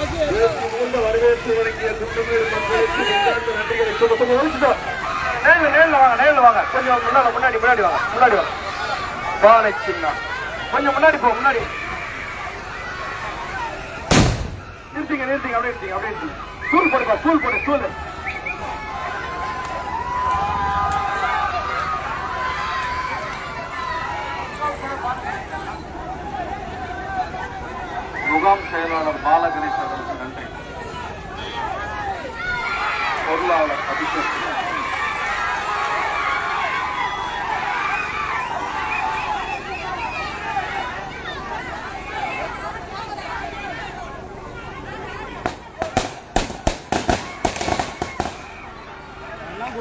வரவேற்பு வழங்கிய துண்டுமீறு மக்களுக்கு நெஞ்சார்ந்த நன்றிகளை சொல்ல கொஞ்சம் ஒழிச்சுட்டோம் நேர்ல வாங்க நேரில் வாங்க கொஞ்சம் முன்னாடி முன்னாடி முன்னாடி வாங்க முன்னாடி வாங்க பானை சின்ன கொஞ்சம் முன்னாடி போ முன்னாடி நிறுத்திங்க நிறுத்திங்க அப்படியே நிறுத்திங்க அப்படியே நிறுத்திங்க. ஸ்டூல் போடுப்பா ஸ்டூல் போடு ஸ்டூல் முகாம் செயலாளர் பாலகணேஷ் அவர்களுக்கு நன்றி. பொருளாளர் அபிஷேக். எல்லாம்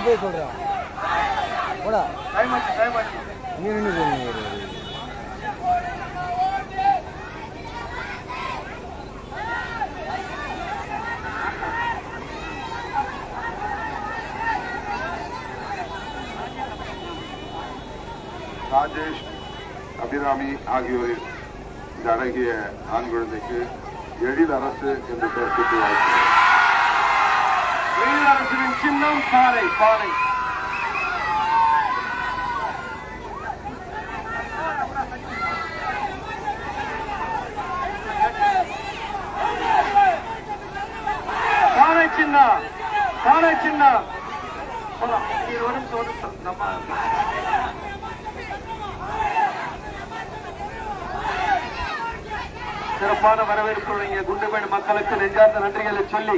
போய் சொல்றான் போடா. டைம் ஆச்சு டைம் ஆச்சு இங்க நின்று போறீங்க ராஜேஷ் அபிராமி ஆகியோரின் இந்த அழகிய ஆண் குழந்தைக்கு எழில் அரசு என்று பெயர் சூட்டி வாழ்த்துகிறேன். வெளியரசின் பாறை பாறை நிமிஷம், ஒரு நிமிஷம். நம்ம சிறப்பான வரவேற்பு குண்டுமேடு மக்களுக்கு நெஞ்சார்ந்த நன்றிகளை சொல்லி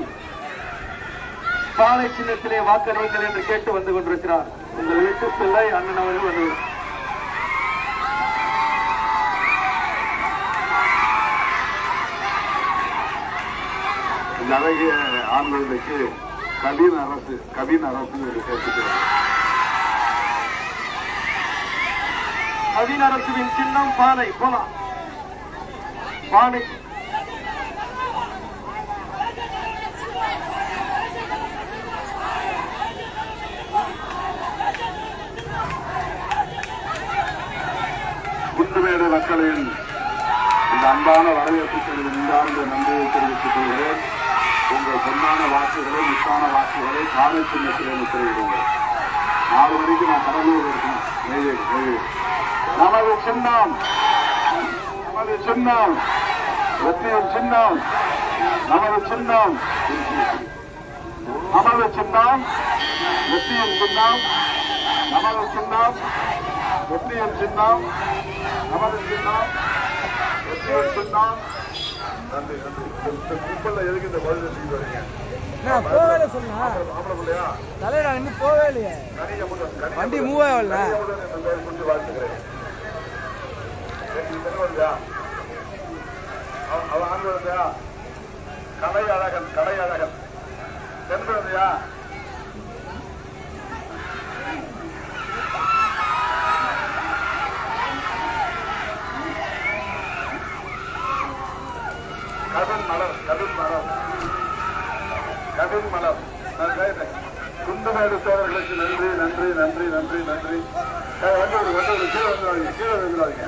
பானை சின்னத்திலே வாக்களியுங்கள் என்று கேட்டு வந்து கொண்டிருக்கிறார். உங்கள் வீட்டு பிள்ளை அண்ணன் அவர்கள் வந்து இந்த அழகிய ஆண்களுக்கு கவின் அரசு கவின் அரசு என்று பெயர் சூட்டி அரசுவின் சின்னம் பானை போலாம். பானை குண்டுமேடு மக்களின் இந்த அன்பான வரவேற்புக்கு நெஞ்சார்ந்த நன்றியை தெரிவித்துக் கொள்கிறேன். உங்கள் பொன்னான வாக்குகளை முத்தான வாக்குகளை காலை சின்னத்திலே முத்திரையிடுங்கள். நாலு மணிக்கு நான் கடலூர் இருக்கேன் நமது சின்னம் நமது சின்னம் வெற்றியின் சின்னம் நமது சின்னம் நமது சின்னம் வெற்றியின் சின்னம் நமது சின்னம் வெற்றியின் சின்னம் நமது சின்னம் வெற்றியின் சின்னம். நன்றி நன்றி. கும்பல்ல எதுக்கு இந்த பதில் செஞ்சுட்டு வரீங்க? போகல சொன்னா. தலையில இன்னும் போவே இல்லையே. வண்டி மூவ் ஆகல இந்த அவன் ஆண்டு வருதா? கலை அழகன் கலை அழகன். வருதியா கடும் மலர் கடும் மலம். கவின் நான் கேட்டேன். குண்டுமேடு சோழர்களுக்கு நன்றி நன்றி நன்றி நன்றி. நன்றி வந்து ஒரு வந்து ஒரு கீழே வந்துடுவாங்க கீழே வந்துடுவாங்க